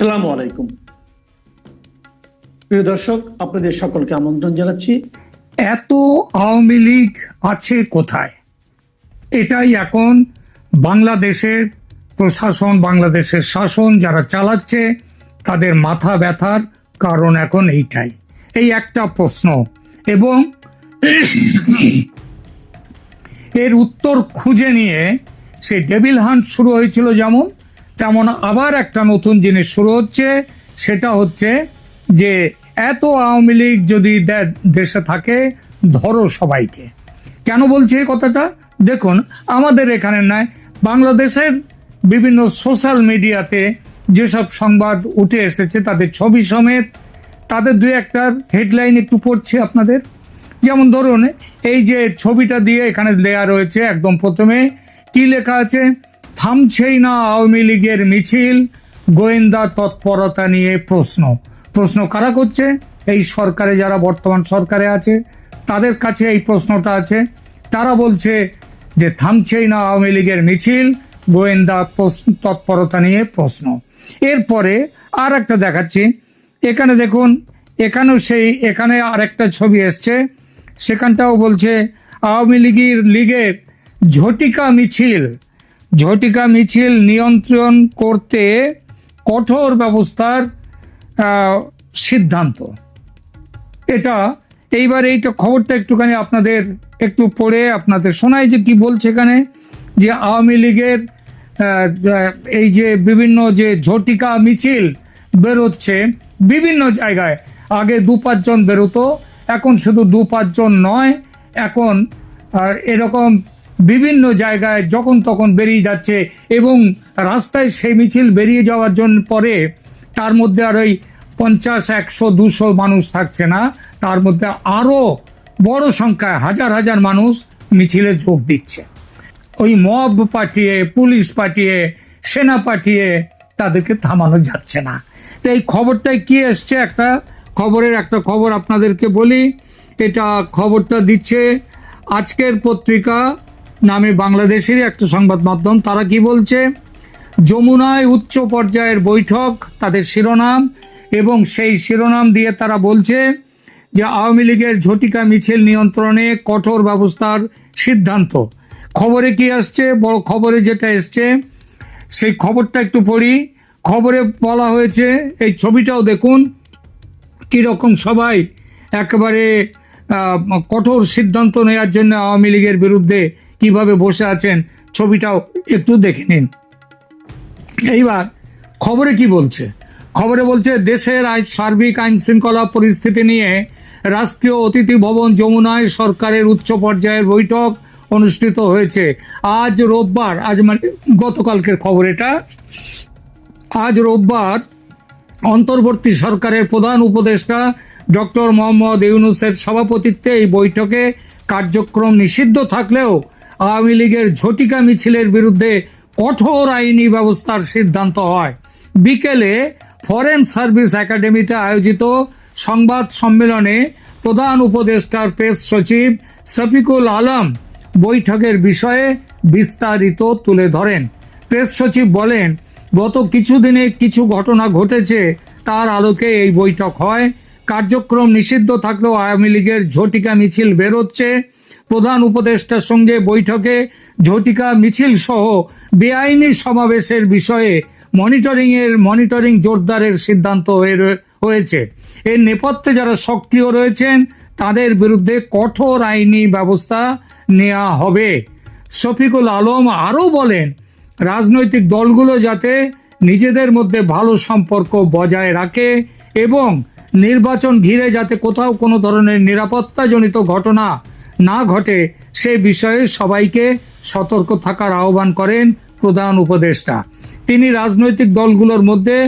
আসসালামু আলাইকুম। প্রিয় দর্শক, আপনাদের সকলকে আমন্ত্রণ জানাচ্ছি। এত আওয়ামী লীগ আছে কোথায়? এটাই এখন বাংলাদেশের প্রশাসন, বাংলাদেশের শাসন যারা চালাচ্ছে, তাদের মাথা ব্যথার কারণ এখন এইটাই। এই একটা প্রশ্ন। এবং এর উত্তর খুঁজে নিয়ে সে ডেভিল হান্ট শুরু হয়েছিল যেমন তেমন আবার একটা নতুন জিনিস শুরু হচ্ছে, সেটা হচ্ছে যে এত আওয়ামী লীগ যদি দে- দেশে থাকে, ধরো সবাইকে। কেন বলছি এই কথাটা? দেখুন, আমাদের এখানে নয় বাংলাদেশের বিভিন্ন সোশ্যাল মিডিয়াতে যেসব সংবাদ উঠে এসেছে, তাদের ছবি সমেত, তাদের দুই একটার হেডলাইন একটু পড়ছি আপনাদের। যেমন ধরুন, এই যে ছবিটা দিয়ে এখানে দেয়া রয়েছে, একদম প্রথমে, কি লেখা আছে? থামছেই না আওয়ামী লীগের মিছিল। গোয়েন্দা তৎপরতা নিয়ে প্রশ্ন। প্রশ্ন কারা করছে? এই সরকারে যারা বর্তমান সরকারে আছে, তাদের কাছে এই প্রশ্নটা আছে। তারা বলছে যে থামছেই না আওয়ামী লীগের মিছিল, গোয়েন্দা তৎপরতা নিয়ে প্রশ্ন। এরপরে আর একটা দেখাচ্ছি। এখানে দেখুন, এখানেও সেই, এখানে আরেকটা ছবি এসছে। সেখানটাও বলছে, আওয়ামী লীগের লীগের ঝটিকা মিছিল। ঝটিকা মিছিল নিয়ন্ত্রণ করতে কঠোর ব্যবস্থার সিদ্ধান্ত। এটা, এইবার এইটা খবরটা একটুখানি আপনাদের একটু পড়ে আপনাদের শোনাই যে কি বলছে এখানে, যে আওয়ামী লীগের এই যে বিভিন্ন যে ঝটিকা মিছিল বেরোচ্ছে বিভিন্ন জায়গায়, আগে দু পাঁচজন বেরোতো, এখন শুধু দু পাঁচজন নয়, এখন এরকম বিভিন্ন জায়গায় যখন তখন বেরিয়ে যাচ্ছে এবং রাস্তায় সেই মিছিল বেরিয়ে যাওয়ার জন্য পরে তার মধ্যে আর ওই পঞ্চাশ, একশো, দুশো মানুষ থাকছে না। তার মধ্যে আরও বড় সংখ্যায় হাজার হাজার মানুষ মিছিলে যোগ দিচ্ছে। ওই মব পাঠিয়ে, পুলিশ পাঠিয়ে, সেনা পাঠিয়ে তাদেরকে থামানো যাচ্ছে না। তো এই খবরটায় কি এসছে? একটা খবরের একটা খবর আপনাদেরকে বলি। এটা খবরটা দিচ্ছে আজকের পত্রিকা নামে বাংলাদেশের একটা সংবাদ মাধ্যম, তারা কি বলছে? যমুনায় উচ্চ পর্যায়ের বৈঠক, তাদের শিরোনাম, এবং সেই শিরোনাম দিয়ে তারা বলছে যে আওয়ামী লীগের ঝটিকা মিছিল নিয়ন্ত্রণে কঠোর ব্যবস্থার সিদ্ধান্ত। খবরে কি আসছে? বড় খবরে যেটা এসছে, সেই খবরটা একটু পড়ি। খবরে বলা হয়েছে, এই ছবিটাও দেখুন, কীরকম সবাই একেবারে কঠোর সিদ্ধান্ত নেওয়ার জন্য আওয়ামী লীগের বিরুদ্ধে কীভাবে বসে আছেন, ছবিটাও একটু দেখে নিন। এইবার খবরে কি বলছে? খবরে বলছে, দেশের আইন, সার্বিক আইন শৃঙ্খলা পরিস্থিতি নিয়ে রাষ্ট্রীয় অতিথি ভবন যমুনায় সরকারের উচ্চ পর্যায়ের বৈঠক অনুষ্ঠিত হয়েছে। আজ রোববার, আজ মানে গতকালকের খবর এটা। আজ রোববার অন্তর্বর্তী সরকারের প্রধান উপদেষ্টা ডক্টর মোহাম্মদ ইউনুসের সভাপতিত্বে এই বৈঠকে কার্যক্রম নিষিদ্ধ থাকলেও আওয়ামী লীগের ঝটিকা মিছিলের বিরুদ্ধে কঠোর আইনি ব্যবস্থার সিদ্ধান্ত হয়। বিকেলে ফরেন সার্ভিস একাডেমিতে আয়োজিত সংবাদ সম্মেলনে প্রধান উপদেষ্টার প্রেস সচিব শফিকুল আলম বৈঠকের বিষয়ে বিস্তারিত তুলে ধরেন। প্রেস সচিব বলেন, গত কিছুদিনে কিছু ঘটনা ঘটেছে, তার আলোকে এই বৈঠক হয়। কার্যক্রম নিষিদ্ধ থাকলেও আওয়ামী লীগের ঝটিকা মিছিল বেরোচ্ছে। প্রধান উপদেষ্টার সঙ্গে বৈঠকে ঝটিকা মিছিল সহ বেআইনি সমাবেশের বিষয়ে মনিটরিং এর মনিটরিং জোরদারের সিদ্ধান্ত হয়ে হয়েছে। এর নেপথ্যে যারা সক্রিয় রয়েছেন, তাদের বিরুদ্ধে কঠোর আইনি ব্যবস্থা নেওয়া হবে। শফিকুল আলম আরও বলেন, রাজনৈতিক দলগুলো যাতে নিজেদের মধ্যে ভালো সম্পর্ক বজায় রাখে এবং নির্বাচন ঘিরে যাতে কোথাও কোনো ধরনের নিরাপত্তাজনিত ঘটনা না ঘটে, সে বিষয়ে সবাইকে সতর্ক থাকার আহ্বান করেন প্রধান উপদেষ্টা। তিনি রাজনৈতিক দলগুলোর মধ্যে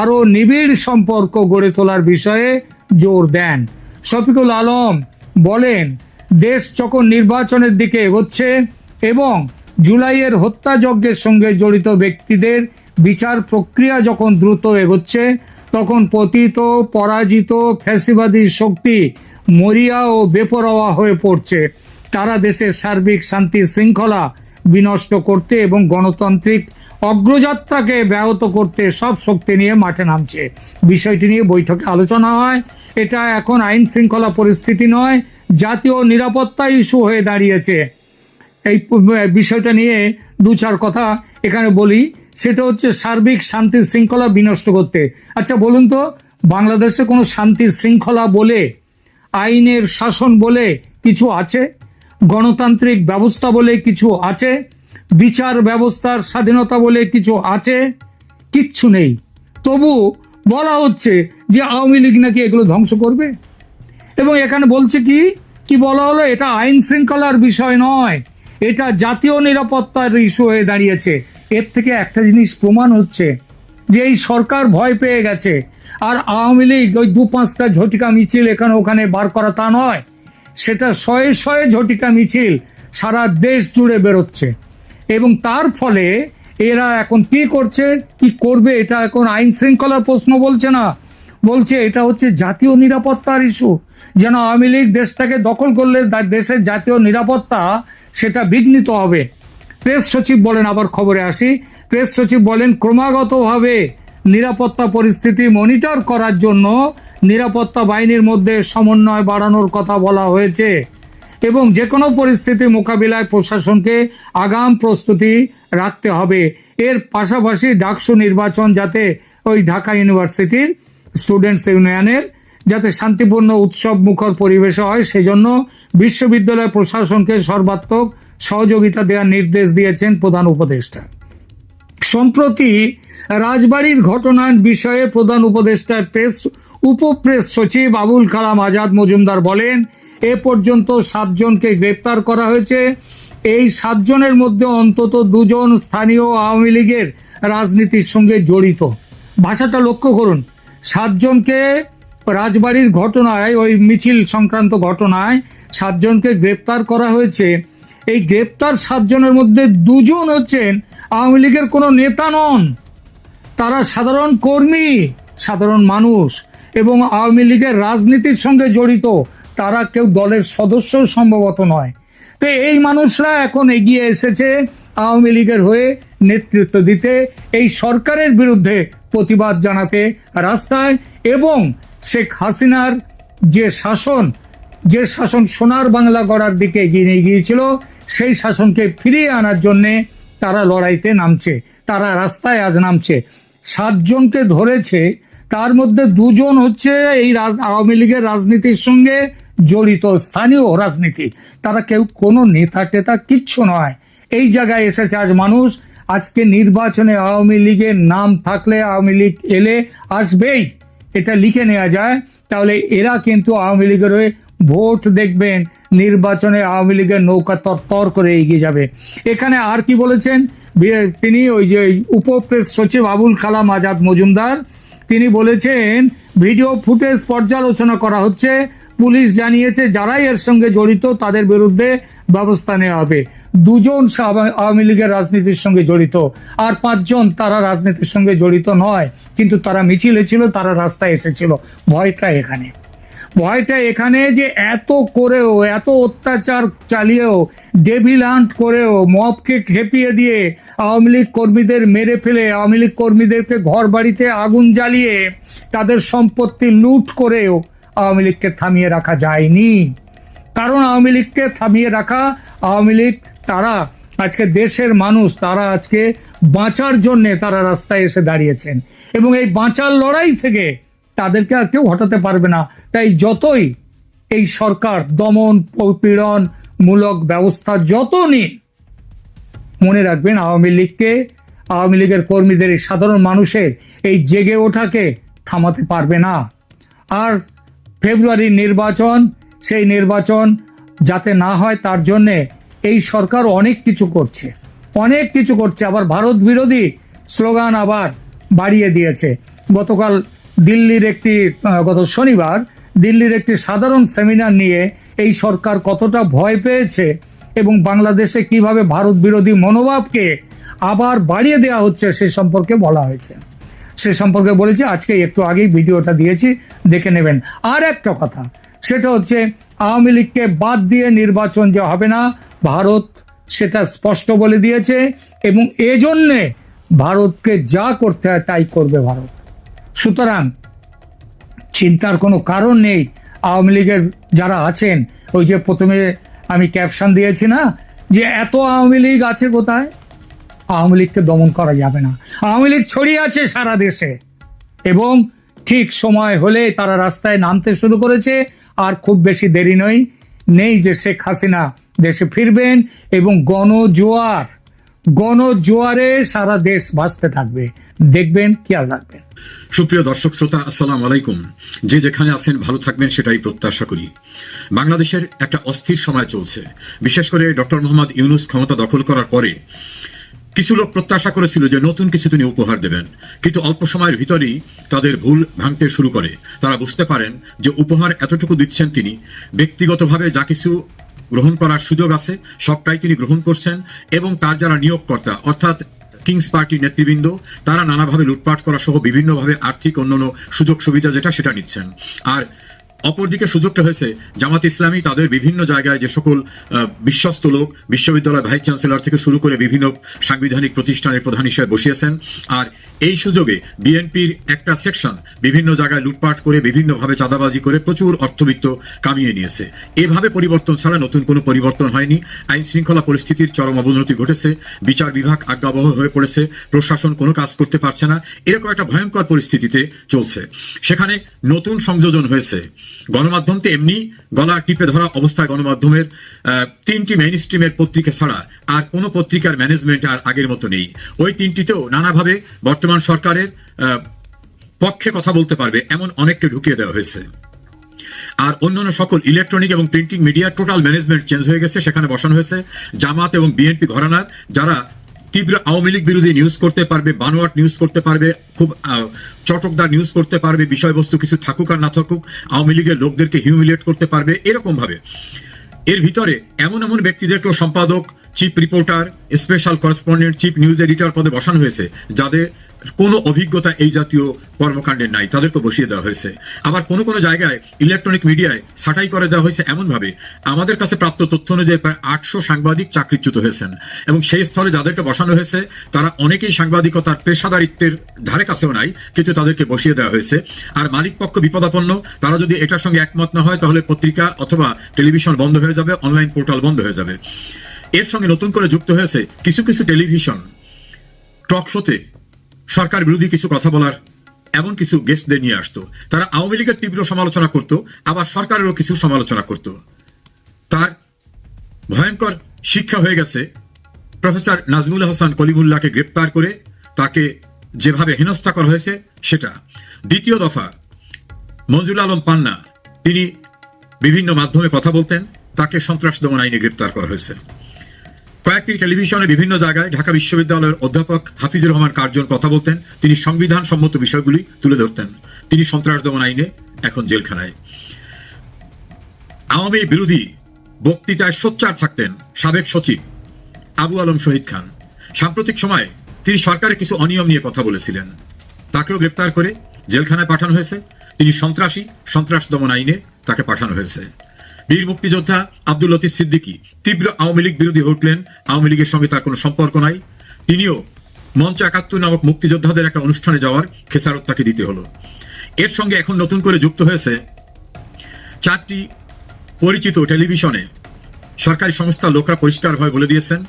আরও নিবিড় সম্পর্ক গড়ে তোলার বিষয়ে জোর দেন। শফিকুল আলম বলেন, দেশ যখন নির্বাচনের দিকে এগোচ্ছে এবং জুলাইয়ের হত্যাযজ্ঞের সঙ্গে জড়িত ব্যক্তিদের বিচার প্রক্রিয়া যখন দ্রুত এগোচ্ছে, তখন পতিত, পরাজিত, ফ্যাসিবাদী শক্তি মরিয়া ও বেপরোয়া হয়ে পড়ছে। তারা দেশের সার্বিক শান্তি শৃঙ্খলা বিনষ্ট করতে এবং গণতান্ত্রিক অগ্রযাত্রাকে ব্যাহত করতে সব শক্তি নিয়ে মাঠে নামছে। বিষয়টি নিয়ে বৈঠকে আলোচনা হয়। এটা এখন আইন শৃঙ্খলা পরিস্থিতি নয়, জাতীয় নিরাপত্তা ইস্যু হয়ে দাঁড়িয়েছে। এই বিষয়টা নিয়ে দু চার কথা এখানে বলি। সেটা হচ্ছে সার্বিক শান্তি শৃঙ্খলা বিনষ্ট করতে। আচ্ছা বলুন তো, বাংলাদেশে কোনো শান্তি শৃঙ্খলা বলে আইনের শাসন বলে কিছু আছে? গণতান্ত্রিক ব্যবস্থা বলে কিছু আছে? বিচার ব্যবস্থার স্বাধীনতা বলে কিছু আছে? কিচ্ছু নেই। তবু বলা হচ্ছে যে আওয়ামী লীগ নাকি এগুলো ধ্বংস করবে? এবং এখানে বলছে কি? কি বলা হলো? এটা আইন শৃঙ্খলার বিষয় নয়। এটা জাতীয় নিরাপত্তার ইস্যু হয়ে দাঁড়িয়েছে। এর থেকে একটা জিনিস প্রমাণ হচ্ছে। যে এই সরকার ভয় পেয়ে গেছে। আর আওয়ামী লীগ ওই দু পাঁচটা ঝটিকা মিছিল এখানে ওখানে বার করা তা নয়। সেটা শয়ে শয়ে ঝটিকা মিছিল সারা দেশ জুড়ে বেরোচ্ছে। এবং তার ফলে এরা এখন কি করছে, কি করবে, এটা এখন আইন শৃঙ্খলার প্রশ্ন বলছে না। বলছে এটা হচ্ছে জাতীয় নিরাপত্তার ইস্যু। যেন আওয়ামী লীগ দেশটাকে দখল করলে দেশের জাতীয় নিরাপত্তা সেটা বিঘ্নিত হবে। প্রেস সচিব বলেন, আবার খবরে আসি। প্রেস সচিব বলেন, ক্রমাগতভাবে নিরাপত্তা পরিস্থিতি মনিটর করার জন্য নিরাপত্তা বাহিনীর মধ্যে সমন্বয় বাড়ানোর কথা বলা হয়েছে এবং যে কোনো পরিস্থিতি মোকাবিলায় প্রশাসনকে আগাম প্রস্তুতি রাখতে হবে। এর পাশাপাশি ডাকসু নির্বাচন যাতে ওই ঢাকা ইউনিভার্সিটির স্টুডেন্টস ইউনিয়নের যাতে শান্তিপূর্ণ উৎসব মুখর পরিবেশে হয়, সেজন্য বিশ্ববিদ্যালয় প্রশাসনকে সর্বাত্মক সহযোগিতা দেওয়ার নির্দেশ দিয়েছেন প্রধান উপদেষ্টা। সম্প্রতি রাজবাড়ির ঘটনার বিষয়ে প্রধান উপদেষ্টার প্রেস, উপপ্রেস সচিব আবুল কালাম আজাদ মজুমদার বলেন, এ পর্যন্ত সাতজনকে গ্রেপ্তার করা হয়েছে। এই সাতজনের মধ্যে অন্তত দুজন স্থানীয় আওয়ামী লীগের রাজনীতির সঙ্গে জড়িত। ভাষাটা লক্ষ্য করুন, সাতজনকে রাজবাড়ির ঘটনায়, ওই মিছিল সংক্রান্ত ঘটনায় সাতজনকে গ্রেপ্তার করা হয়েছে। এই গ্রেপ্তার সাতজনের মধ্যে দুজন হচ্ছেন আওয়ামী লীগের কোনো নেতা নন। তারা সাধারণ কর্মী, সাধারণ মানুষ এবং আওয়ামী লীগের রাজনীতির সঙ্গে জড়িত। তারা কেউ দলের সদস্য সম্ভবত নয়। তো এই মানুষরা এখন এগিয়ে এসেছে আওয়ামী লীগের হয়ে নেতৃত্ব দিতে, এই সরকারের বিরুদ্ধে প্রতিবাদ জানাতে রাস্তায় এবং শেখ হাসিনার যে শাসন যে শাসন সোনার বাংলা গড়ার দিকে এগিয়ে নিয়ে গিয়েছিল সেই শাসনকে ফিরিয়ে আনার জন্যে তারা লড়াইতে নামছে, তারা রাস্তায় আজ নামছে। সাতজনকে ধরেছে, তার মধ্যে দুজন হচ্ছে এই আওয়ামী লীগের রাজনীতির সঙ্গে জড়িত, স্থানীয় রাজনীতি। তারা কেউ কোনো নেতা টেতা কিচ্ছু নয়। এই জায়গায় এসেছে আজ মানুষ। আজকে নির্বাচনে আওয়ামী লীগের নাম থাকলে আওয়ামী লীগ এলে আসবেই। এটা লিখে নেওয়া যায়। তাহলে এরা কিন্তু আওয়ামী লীগের হয়ে ভোট দেখবেন, নির্বাচনে আওয়ামী লীগের নৌকা তরতর করে এগিয়ে যাবে। এখানে আর কি বলেছেন? তিনি ওই যে উপপ্রেস সচিব আবুল কালাম আজাদ মজুমদার, তিনি বলেছেন, ভিডিও ফুটেজ পর্যালোচনা করা হচ্ছে। পুলিশ জানিয়েছে, যারাই এর সঙ্গে জড়িত তাদের বিরুদ্ধে ব্যবস্থা নেওয়া হবে। দুজন আওয়ামী লীগের রাজনীতির সঙ্গে জড়িত। আর পাঁচজন তারা রাজনীতির সঙ্গে জড়িত নয়, কিন্তু তারা মিছিলে ছিল, তারা রাস্তায় এসেছিল। ভয়টা এখানে। ভয়টা এখানে যে এত করেও, এত অত্যাচার চালিয়েও ডেভিল হান্ট করেও মবকে খেপিয়ে দিয়ে আওয়ামী লীগ কর্মীদের মেরে ফেলে, আওয়ামী লীগ কর্মীদেরকে ঘর বাড়িতে আগুন জ্বালিয়ে তাদের সম্পত্তি লুট করেও আওয়ামী লীগকে থামিয়ে রাখা যায়নি। কারণ আওয়ামী লীগকে থামিয়ে রাখা, আওয়ামী লীগ তারা আজকে দেশের মানুষ, তারা আজকে বাঁচার জন্যে তারা রাস্তায় এসে দাঁড়িয়েছেন। এবং এই বাঁচার লড়াই থেকে তাদেরকে আর কেউ হটাতে পারবে না। তাই যতই এই সরকার দমন, পীড়ন মূলক ব্যবস্থা যত নিয়ে মনে রাখবেন আওয়ামী লীগকে, আওয়ামী লীগের কর্মীদের, এই সাধারণ মানুষের এই জেগে ওঠাকে থামাতে পারবে না। আর ফেব্রুয়ারির নির্বাচন, সেই নির্বাচন যাতে না হয়, তার জন্যে এই সরকার অনেক কিছু করছে। অনেক কিছু করছে। আবার ভারত বিরোধী স্লোগান আবার বাড়িয়ে দিয়েছে। গতকাল দিল্লির একটি গত শনিবার দিল্লির একটি সাধারণ সেমিনার নিয়ে এই সরকার কতটা ভয় পেয়েছে এবং বাংলাদেশে কীভাবে ভারত বিরোধী মনোভাবকে আবার বাড়িয়ে দেওয়া হচ্ছে সে সম্পর্কে বলা হয়েছে। সে সম্পর্কে বলেছি, আজকে একটু আগেই ভিডিওটা দিয়েছি, দেখে নেবেন। আর একটা কথা, সেটা হচ্ছে আওয়ামী লীগকে বাদ দিয়ে নির্বাচন যে হবে না, ভারত সেটা স্পষ্ট বলে দিয়েছে এবং এজন্যে ভারতকে যা করতে হয় তাই করবে ভারত। সুতরাং চিন্তার কোনো কারণ নেই। আওয়ামী লীগের যারা আছেন, ওই যে প্রথমে আমি ক্যাপশন দিয়েছি না, যে এত আওয়ামী লীগ আছে কোথায়? আওয়ামী লীগকে দমন করা যাবে না। আওয়ামী লীগ ছড়িয়ে আছে সারা দেশে। এবং ঠিক সময় হলে তারা রাস্তায় নামতে শুরু করেছে, আর খুব বেশি দেরি নয়, নেই যে শেখ হাসিনা দেশে ফিরবেন, এবং গণজোয়ার গণজোয়ারে সারা দেশ ভাসতে থাকবে। দেখবেন, খেয়াল রাখবেন। সুপ্রিয় দর্শক শ্রোতা, আসসালাম আলাইকুম। যে যেখানে আছেন, ভালো থাকবেন, সেটাই প্রত্যাশা করি। বাংলাদেশের একটা অস্থির সময় চলছে। বিশেষ করে ডক্টর মোহাম্মদ ইউনুস ক্ষমতা দখল করার পরে কিছু লোক প্রত্যাশা করেছিল যে নতুন কিছু তিনি উপহার দেবেন। কিন্তু অল্প সময়ের ভিতরেই তাদের ভুল ভাঙতে শুরু করে। তারা বুঝতে পারেন যে উপহার এতটুকু দিচ্ছেন তিনি। ব্যক্তিগতভাবে যা কিছু গ্রহণ করার সুযোগ আছে, সবটাই তিনি গ্রহণ করছেন এবং তার যারা নিয়োগকর্তা, অর্থাৎ কিংস পার্টির নেতৃবৃন্দ, তারা নানাভাবে লুটপাট করা সহ বিভিন্নভাবে আর্থিক অন্যান্য সুযোগ সুবিধা যেটা, সেটা নিচ্ছেন। আর অপরদিকে সুযোগটা হয়েছে, জামাত ইসলামী তাদের বিভিন্ন জায়গায় যে সকল বিশ্বস্ত লোক বিশ্ববিদ্যালয় ভাইস চ্যান্সেলর থেকে শুরু করে বিভিন্ন সাংবিধানিক প্রতিষ্ঠানের প্রধান হিসেবে বসিয়েছেন। আর এই সুযোগে বিএনপির একটা সেকশন বিভিন্ন জায়গায় লুটপাট করে, বিভিন্নভাবে চাঁদাবাজি করে প্রচুর অর্থবিত্ত কামিয়ে নিয়েছে। এভাবে পরিবর্তন ছাড়া নতুন কোনো পরিবর্তন হয়নি। আইন শৃঙ্খলা পরিস্থিতির চরম অবনতি ঘটেছে। বিচার বিভাগ আজ্ঞাবহ হয়ে পড়েছে। প্রশাসন কোনো কাজ করতে পারছে না। এরকম একটা ভয়ঙ্কর পরিস্থিতিতে চলছে। সেখানে নতুন সংযোজন হয়েছে। গণমাধ্যম তো এমনি গলা টিপে ধরা অবস্থায় গণমাধ্যমের তিনটি মেইন স্ট্রিমের পত্রিকা ছাড়া আর কোনো পত্রিকার ম্যানেজমেন্ট আর আগের মতো নেই। ওই তিনটিতেও নানাভাবে বর্তমান সরকারের পক্ষে কথা বলতে পারবে এমন অনেককে ঢুকিয়ে দেওয়া হয়েছে। আর অন্যান্য সকল ইলেকট্রনিক এবং printing media total management change হয়ে গেছে, সেখানে বসানো হয়েছে। জামাত এবং বিএনপি ঘরানার, যারা তীব্র আওয়ামী লীগ বিরোধী নিউজ করতে পারবে, বানোয়াট নিউজ করতে পারবে, খুব চটকদার নিউজ করতে পারবে, বিষয়বস্তু কিছু থাকুক আর না থাকুক, আওয়ামী লীগের লোকদেরকে হিউমিলিয়েট করতে পারবে এরকম ভাবে এর ভিতরে এমন এমন ব্যক্তিদেরকেও সম্পাদক chief reporter special correspondent chief news editor পদে বসানো হয়েছে, যাদের কোনো অভিজ্ঞতা এই জাতীয় কর্মকাণ্ডের নাই তাদেরকে বসিয়ে দেওয়া হয়েছে। আবার কোনো কোনো জায়গায় ইলেকট্রনিক মিডিয়ায় ছাঁটাই করে দেওয়া হয়েছে এমনভাবে, আমাদের কাছে প্রাপ্ত তথ্য অনুযায়ী প্রায় আটশো সাংবাদিক চাকরিচ্যুত হয়েছেন এবং সেই স্থলে যাদেরকে বসানো হয়েছে, তারা অনেকেই সাংবাদিকতার পেশাদারিত্বের ধারে কাছেও নাই, কিন্তু তাদেরকে বসিয়ে দেওয়া হয়েছে। আর মালিক পক্ষ বিপদাপন্ন, তারা যদি এটার সঙ্গে একমত না হয়, তাহলে পত্রিকা অথবা টেলিভিশন বন্ধ হয়ে যাবে, অনলাইন পোর্টাল বন্ধ হয়ে যাবে। এর সঙ্গে নতুন করে যুক্ত হয়েছে কিছু কিছু টেলিভিশন, টক শোতে সরকার বিরোধী কিছু কথা বলার এমন কিছু গেস্টদের নিয়ে আসতো। তারা আওয়ামী লীগের তীব্র সমালোচনা করত, আবার সরকারেরও কিছু সমালোচনা করত। তার ভয়ঙ্কর শিক্ষা হয়ে গেছে। প্রফেসর নাজমুল হাসান কলিমুল্লাহকে গ্রেপ্তার করে তাকে যেভাবে হেনস্থা করা হয়েছে, সেটা। দ্বিতীয় দফা মঞ্জুল আলম পান্না, তিনি বিভিন্ন মাধ্যমে কথা বলতেন, তাকে সন্ত্রাস দমন আইনে গ্রেপ্তার করা হয়েছে। কয়েকটি টেলিভিশনে বিভিন্ন জায়গায় ঢাকা বিশ্ববিদ্যালয়ের অধ্যাপক হাফিজুর রহমান কার্জন কথা বলতেন। তিনি সংবিধান সম্মত বিষয়গুলি তুলে ধরতেন। তিনি সন্ত্রাস দমন আইনে এখন জেলখানায়। আওয়ামী বিরোধী বক্তৃতায় সোচ্চার থাকতেন সাবেক সচিব আবু আলম শহীদ খান। সাম্প্রতিক সময়ে তিনি সরকারের কিছু অনিয়ম নিয়ে কথা বলেছিলেন। তাকেও গ্রেপ্তার করে জেলখানায় পাঠানো হয়েছে। তিনি সন্ত্রাসী, সন্ত্রাস দমন আইনে তাকে পাঠানো হয়েছে। বীর মুক্তিযোদ্ধা আব্দুল লতিফ সিদ্দিকী তীব্র আওয়ামী লীগ বিরোধী হয়ে উঠলেন। আওয়ামী লীগের সঙ্গে তার কোনো সম্পর্ক নাই। তিনিও মঞ্চ একাত্তর নামক মুক্তিযোদ্ধাদের একটা অনুষ্ঠানে যাওয়ার খেসারত তাকে দিতে হলো। এর সঙ্গে এখন নতুন করে যুক্ত হয়েছে চারটি পরিচিত টেলিভিশনে। সরকারি সংস্থার লোকরা পরিষ্কারভাবে বলে দিয়েছেন,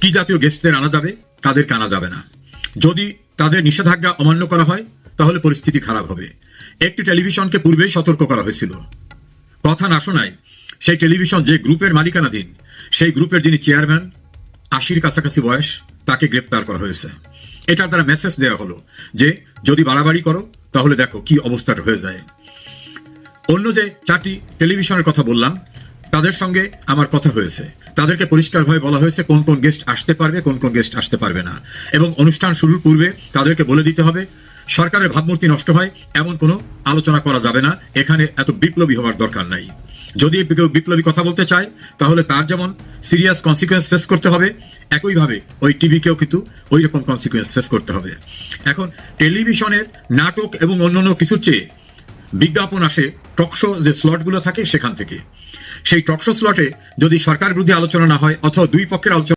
কি জাতীয় গেস্টদের আনা যাবে কাদেরকে আনা যাবে না। যদি তাদের নিষেধাজ্ঞা অমান্য করা হয়, তাহলে পরিস্থিতি খারাপ হবে। একটি টেলিভিশনকে পূর্বেই সতর্ক করা হয়েছিল। কথা না শোনায় সেই টেলিভিশন যে গ্রুপের মালিকানাধীন, সেই গ্রুপের যিনি চেয়ারম্যান, আশির কাছাকাছি বয়স, তাকে গ্রেপ্তার করা হয়েছে। এটার দ্বারা মেসেজ দেওয়া হলো যে, যদি বাড়াবাড়ি করো, তাহলে দেখো কি অবস্থাটা হয়ে যায়। অন্য যে চারটি টেলিভিশনের কথা বললাম, তাদের সঙ্গে আমার কথা হয়েছে। তাদেরকে পরিষ্কারভাবে বলা হয়েছে কোন কোন গেস্ট আসতে পারবে, কোন কোন গেস্ট আসতে পারবে না। এবং অনুষ্ঠান শুরুর পূর্বে তাদেরকে বলে দিতে হবে সরকারের ভাবমূর্তি নষ্ট হয়, এমন কোনো আলোচনা করা যাবে না। এখানে এত বিপ্লবী হওয়ার দরকার নাই। যদি কেউ বিপ্লবী কথা বলতে চায়, তাহলে তার যেমন সিরিয়াস কনসিকুয়েন্স ফেস করতে হবে, একইভাবে ওই টিভিকেও কিন্তু ওই রকম কনসিকুয়েন্স ফেস করতে হবে। এখন টেলিভিশনের নাটক এবং অন্যান্য কিছুর চেয়ে বিজ্ঞাপন আসে টকশো যে স্লটগুলো থাকে সেখান থেকে। সেই টকশো স্লটে যদি সরকার বিরোধী আলোচনা না হয়, অথবা দুই পক্ষের আলোচনা